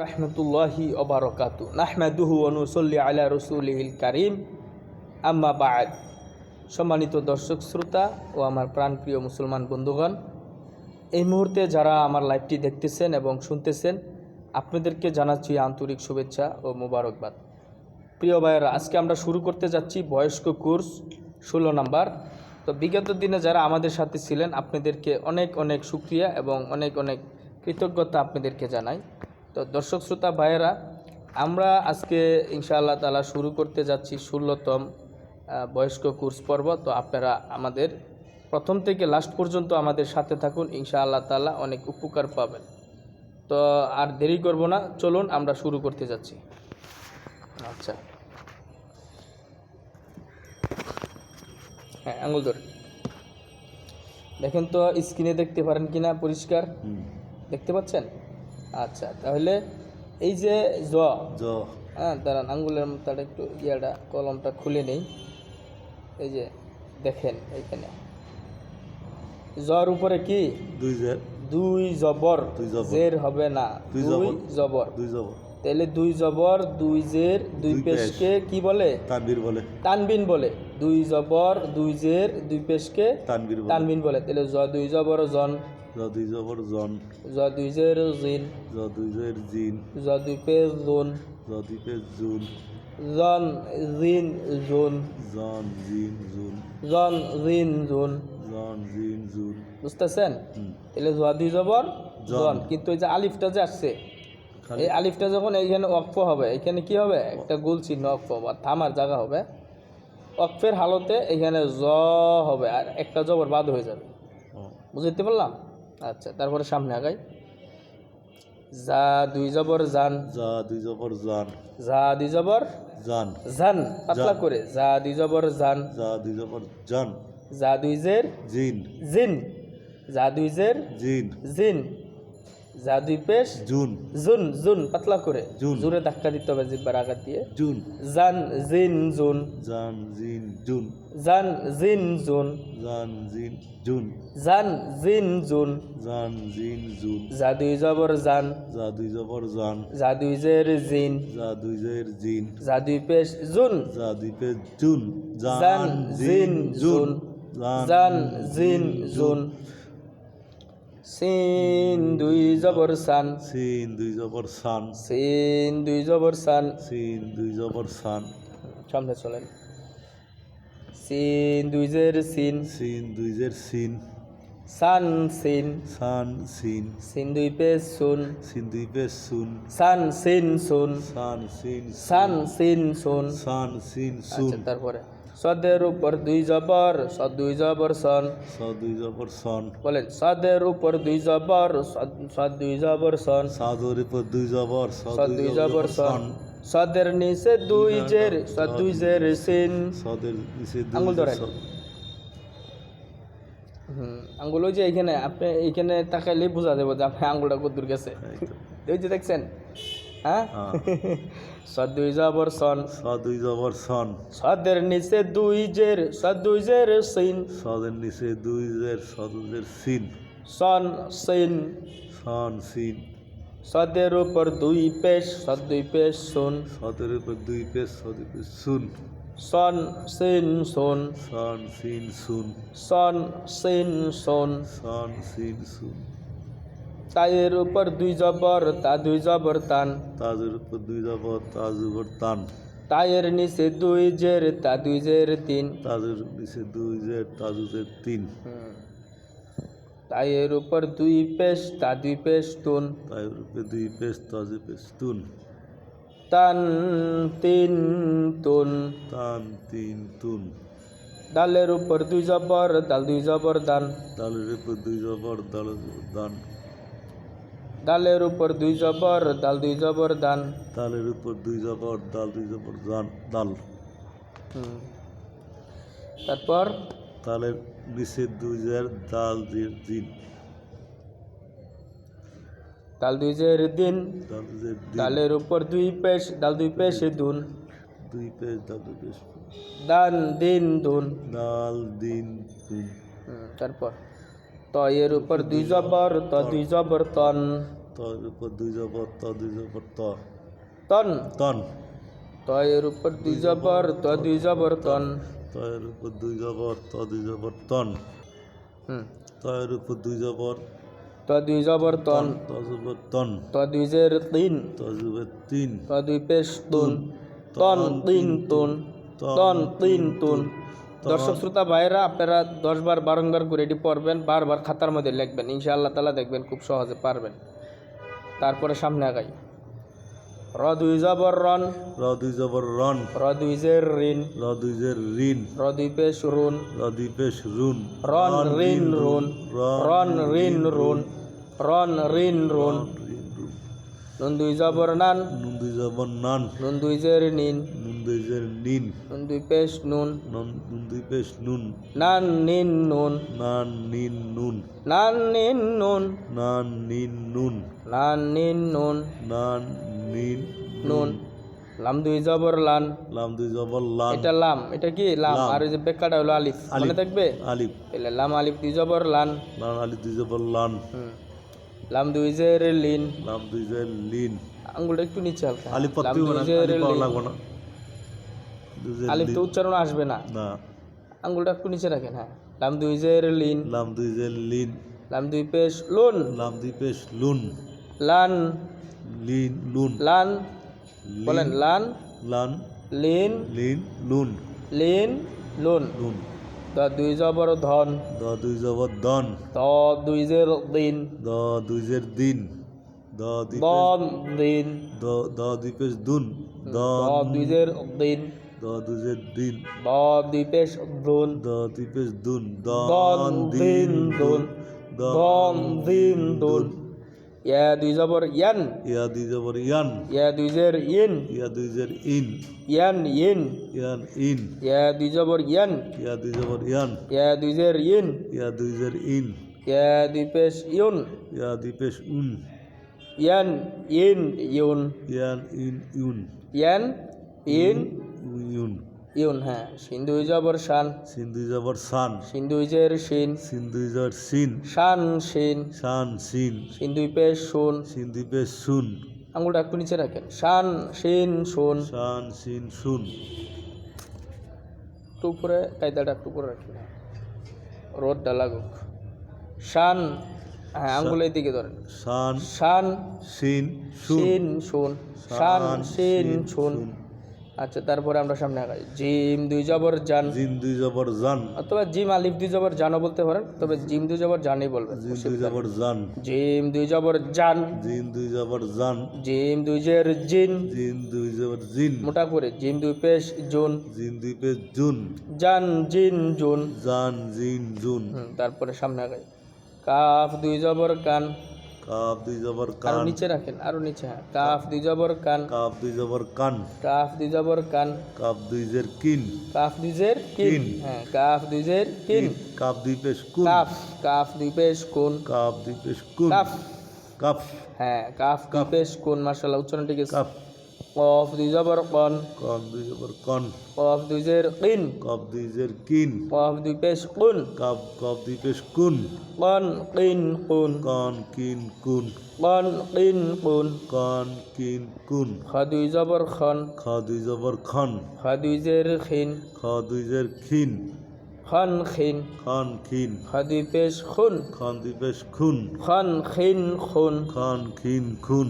রহমতুল্লাহি অবরকাতু নাহমাদুহু অনুসল্লি আলা রসুলিল কারিম। আম্মা সম্মানিত দর্শক শ্রোতা ও আমার প্রাণপ্রিয় মুসলমান বন্ধুগণ, এই মুহূর্তে যারা আমার লাইভটি দেখতেছেন এবং শুনতেছেন, আপনাদেরকে জানাচ্ছি আন্তরিক শুভেচ্ছা ও মোবারকবাদ। প্রিয় ভাইয়েরা, আজকে আমরা শুরু করতে যাচ্ছি বয়স্ক কোর্স ষোলো নাম্বার। তো বিগত দিনে যারা আমাদের সাথে ছিলেন, আপনাদেরকে অনেক অনেক সুক্রিয়া এবং অনেক অনেক কৃতজ্ঞতা আপনাদেরকে জানাই। তো দর্শক শ্রোতা ভাইয়েরা আমরা আজকে ইনশাআল্লাহ তালা শুরু করতে যাচ্ছি ষোলোতম বয়স্ক কোর্স পর্ব। তো আপনারা আমাদের প্রথম থেকে লাস্ট পর্যন্ত আমাদের সাথে থাকুন ইনশাআল্লাহ তালা অনেক উপকার পাবেন। তো আর দেরি করব না চলুন আমরা শুরু করতে যাচ্ছি। আচ্ছা। হ্যাঁ আঙুল ধরে। দেখেন তো স্ক্রিনে দেখতে পারেন কিনা? পরিষ্কার? দেখতে পাচ্ছেন? আচ্ছা তাহলে এই যে জ। জ। হ্যাঁ দাঁড়ান আঙ্গুলের তার একটু ইয়াটা কলমটা খুলে নেই। এই যে দেখেন এইখানে। জ্বর উপরে কি? দুই জের। দুই জবর। দুই জের হবে না। দুই জবর। জবর। দুই জব তাহলে দুই জবর দুই জের দুই দুই পেশ। পেশকে কি বলে? তানবীর বলে। তানবিন বলে। দুই জবর দুই জের দুই পেশকে তানবীর বলে। তানবিন বলে। তাহলে জ দুই জবর জন। জ দুই জবর জন। জ জের জিন। জ জের জিন। জ দুই পেশ জুন। পে জুন। জন জিন জুন। জন জিন জুন। জন জিন জুন। জন জিন জুন। বুঝতেছেন। তাহলে জ জবর জন। জন। কিন্তু এই যে আলিফটা যে আসছে এই আলিফটা যখন এইখানে অক্ফ হবে এখানে কি হবে? একটা গোল চিহ্ন অক্ফ বা থামার জায়গা হবে। অক্ফের হালতে এখানে জ হবে আর একটা জবর বাদ হয়ে যাবে। বুঝতে পারলাম? আচ্ছা তারপরে সামনে আগাই। যা দুই জবর জান। যা দুই জবর জান। যা দুই জবর জান। জান পাতলা করে। যা দুই জবর জান। যা দুই জবর জান। যা দুই জের জিন। জিন। যা দুই জের জিন। জিন। যা দুই পেশ? জুন। জুন জুন পাতলা করে। জুন। জোরে ধাক্কা দিতে হবে জিব্বার আঘাত দিয়ে। জুন। জান জিন জুন। জান জিন জুন। জান জিন জুন। জান জিন জুন। জান জিন জুন। জান জিন জুন। যা দুই জবর জান। যা দুই জবর জান। যা দুই জের জিন। যা দুই জের জিন। যা দুই পেশ জুন। যা দুই জুন। জান জিন জুন জান জিন। জুন। সিন দুই জবর সান। সিন দুই জবর সান। সিন দুই জবর সান। সিন দুই জবর সান। সামনে চলেন। সিন দুই জের সিন। সিন দুই জের সিন। সান সিন। সান সিন। সিন দুই পেশ সুন সিন দুই পে সুন সান সিন সুন সান সিন সান সিন সুন সান সিন সুন আচ্ছা তারপরে। সদের উপর দুই জবর সদ দুই জবর সন। স দুই জবর সন। বলেন সদের উপর দুই জবর সদ- সদ দুই জবর সন। সাদর উপর দুই জবর স সদ দুই জবর সন। সদের নিচে দুই জের সদ দুই জের সিন। সদের নিচে দুই আঙুল ধরেন। আঙ্গুল ওই যে এইখানে আপনি এইখানে তাকাইলেই বোঝা যাবে যে আপনি আঙ্গুলটা কত দূর গেছে ওই যে দেখছেন? হ্যাঁ হ্যাঁ। সদ দুই জবর সন স দুই জবর সন সদের নিচে দুই জের সদ দুই জের সিন সদের নিচে দুই জের সদের সিন সন সিন সন সিন সদের উপর দুই পেশ সদ দুই পেশ সুন সদের উপর দুই পেশ সদের উপর সুন সন সিন সুন সন সিন সুন সন সিন সুন সন সিন সুন তাইয়ের উপর দুই জবর তা দুই জবর তান। তাজের উপর দুই জবর তাজ উপর তান। তাইয়ের নিচে দুই জের তা দুই জের তিন। তাজের নিচে দুই জের তাজুজের তিন। তাইয়ের উপর দুই পেশ তা দুই পেশ তুন। তাই উপরে দুই পেশ তাজে পেশ তুন। তান তিন তুন। তান তিন তুন। ডালের উপর দুই জবর ডাল দুই জবর দান। ডালের উপর দুই জবর ডাল দান। ডালের উপর দুই জবর ডাল দুই জবর দান ডালের উপর দুই জবর ডাল দুই জবর দান ডাল। তারপর? তালের নিচে দুই জের দিয়ে দিন। ডাল দুই জের দিন। ডালের উপর দুই পেশ ডাল দুই পেশে দুন। দুই পেশ ডাল দুই পেশ। দান দিন। দুন দিন। দিন তারপর? তয়ের উপর দুই জবর ত দুই জবর তন তর উপর দুই জবর ত দুই জবর ত তন তন তয়ের উপর দুই জবর ত দুই জবর তন তয়ের উপর দুই জবর ত দুই জবর তন হুম তয়ের উপর দুই জবর ত দুই জবর তন ত জবর তন ত দুই জের তিন ত জবর তিন ত দুই পেশ তুন তন তিন তুন তন তিন তুন দর্শক শ্রোতা ভাইরা আপনারা দশ বার বারংবার করে এটি পড়বেন বারবার খাতার মধ্যে লিখবেন ইনশাআল্লাহ তালা দেখবেন খুব সহজে পারবেন। তারপরে সামনে আগাই। র দুই জবর রন। র দুই জবর রন। র দুই জের ঋণ। র দুই জের ঋণ। র দুই পেশ রুন। র দুই পেশ রুন। রন ঋণ রুন। রন ঋণ রুন। রন ঋণ রুন। নুন দুই জবর নান। নুন দুই জবর নান। নুন দুই জের নিন। নুন দুই জের নিন। নুন দুই পেশ নুন। নুন নুন দুই পেশ নুন। নান নিন নুন। নান নিন নুন। নান নিন নুন। নান নিন নুন। নান নিন। নুন নান নিন। নুন। লাম দুই জবর লান। লাম দুই জবর লান। এটা লাম। এটা কি? লাম। লাম। আর ওই যে বেকাটা হলো আলিফ। মনে। থাকবে? আলিফ। তাহলে লাম আলিফ দুই জবর লান। লান আলিফ দুই জবর লান। লাম দুই জের লিন। লাম দুই জের লিন। আঙ্গুলটা একটু নিচে হালকা। আলিফ লাম পড়তেও না আলিফ। লাগবে না। দুই আলিফ তো উচ্চারণ আসবে না। না। আঙ্গুলটা একটু নিচে রাখেন হ্যাঁ। লাম দুই জের লিন। লাম দুই জের লিন। লাম দুই পেশ লুন। লাম দুই পেশ লুন। লান। লিন লুন। লান। বলেন লান। লান। লিন। লিন। লুন লিন। লুন লুন। দ দুই জবর ধন। দ দুই জবর দন দ দুই জের দিন। দ দুই জের দিন। দ দুই দিন। দ দ দুই পেশ দুন। দ দুই জের দিন। দ দুই দিন। দ দুই পেশ দুন। দ দুই দুন দন দিন। দুন। দন দিন দুন। ইয়া দুই জবর ইয়ান। ইয়া দুই জবর ইয়ান। ইয়া দুই জের ইন। ইয়া দুই জের ইন। ইয়ান ইন। ইয়ান ইন। ইয়া দুই জবর ইয়ান। ইয়া দুই জবর ইয়ান। ইয়া দুই জের ইন। ইয়া দুই জের ইন। ইয়া দুই পেশ ইউন। ইয়া দুই পেশ উন। ইয়ান ইন ইউন। ইয়ান ইন ইউন। ইয়ান ইন ইউন। ইউন হ্যাঁ। সিন্ধু জবর শান। সিন দুই জবর সান সিন্ধু জের শিন। সিন দুই জবর সিন শান শিন। শান সিন সিন্ধু পেশ শুন। সিন দুই পেশ সুন আঙুলটা একটু নিচে রাখেন। শান শিন শুন। শান সিন সুন একটু উপরে কায়দাটা একটু উপরে রাখেন রোদটা লাগুক। শান হ্যাঁ আঙ্গুলের দিকে ধরেন। শান শান সিন সুন শিন শুন শান শিন। শুন। আচ্ছা তারপরে আমরা সামনে আগাই। জিম দুই জবর জান। জিন দুই জবর জান। অথবা জিম আলিফ দুই জবর জানও বলতে পারেন তবে জিম দুই জবর জানই বলবেন। জিন দুই জবর জান। জিম দুই জবর জান। জিন দুই জবর জান। জিম দুই জের জিন। জিন দুই জবর জিন। মোটা করে জিম দুই পেশ জুন। জিন দুই পেশ জুন। জান জিন জুন। জান জিন জুন। তারপরে সামনে আগাই। কাফ দুই জবর কান। কাপ দুই জবর কান নিচে রাখেন আরও নিচে হ্যাঁ কাফ দুই জবর কান কাপ দুই জবর কান কাফ দুই জবর কান কাফ দুই জের কিন কাফ দুই জের কিন। হ্যাঁ কাফ দুই জের কিন কাফ দুই পেশ কুন কাফ কাফ দুই পেশ কোন কাফ দুই পেশ কুন কাফ কাফ হ্যাঁ কাফ দুই পেশ কোন মাশাআল্লাহ উচ্চারণ ঠিক আছে কাপ কফ দুই জবর কন কন দুই জবর কন কফ দুই জের কিন কপ দুই জের কিন কফ দুই পেশ কুন কাপ কপ দুই পেশ কুন কন কিন কুন কন কিন কুন কন কিন কুন কন কিন কুন খ দুই জবর খন খ দুই জবর খন খ দুই জের খিন খ দুই জের খিন খন খিন খন খিন খ দুই পেশ খুন খন দুই পেশ খুন খন খিন খুন খন খিন খুন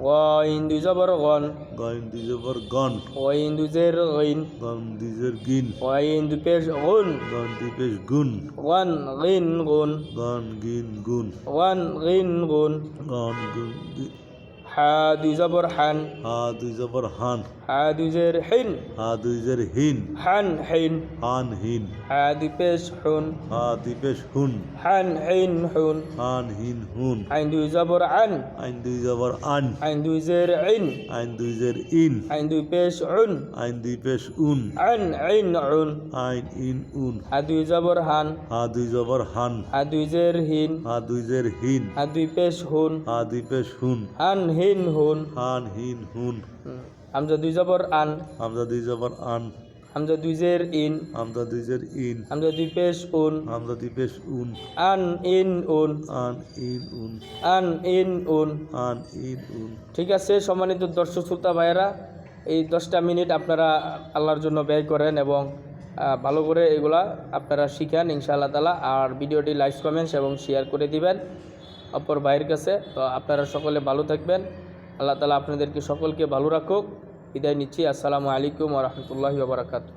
ওয়াইন দুই জবর গন গইন দুই জবর গন ওয়াইন দুই জের গইন গন দুই জের গিন ওয়াইন দুই পেশ গুন গন দুই পেশ গুন ওয়ান গিন গুন গন গিন গুন ওয়ান গিন গুন গন গুন দুই- হা দুই জবর হান। হা দুই জবর হান। হা দুই জের হিন হা দুই জের হিন। হান হিন। হান হিন হা দুই পেশ হুন। হা দুই পেশ হুন। হান হিন হুন। হান হিন হুন। আইন দুই জবর আন। আইন দুই জবর আন। আইন দুই জের ইন। আইন দুই জের ইন। আইন দুই পেশ উন আইন দুই পেশ উন। আন আইন উন আইন ইন উন। হা দুই জবর হান। হা দুই জবর হান। হা দুই জের হিন। হা দুই জের হিন। হা দুই পেশ হুন। হা দুই পেশ হুন হান। হিন হুন হান। হিন হুন। হামজা দুই জবর আন। হামজা দুই জবর আন। হামজা দুই জের ইন। হামজা দুই জের ইন। হামজা দুই পেশ উন। হামজা দুই পেশ উন। আন ইন উন। আন ইন উন। আন ইন উন। আন ইন উন। ঠিক আছে সম্মানিত দর্শক শ্রোতা ভাইয়েরা এই দশটা মিনিট আপনারা আল্লাহর জন্য ব্যয় করেন এবং ভালো করে এগুলা আপনারা শিখেন ইনশাআল্লাহ তালা আর ভিডিওটি লাইক কমেন্টস এবং শেয়ার করে দিবেন। অপর ভাইয়ের কাছে। তো আপনারা সকলে ভালো থাকবেন। আল্লাহ তালা আপনাদেরকে সকলকে ভালো রাখুক। বিদায় নিচ্ছি। আসসালামু আলাইকুম রহমতুল্লাহি বারাকাতু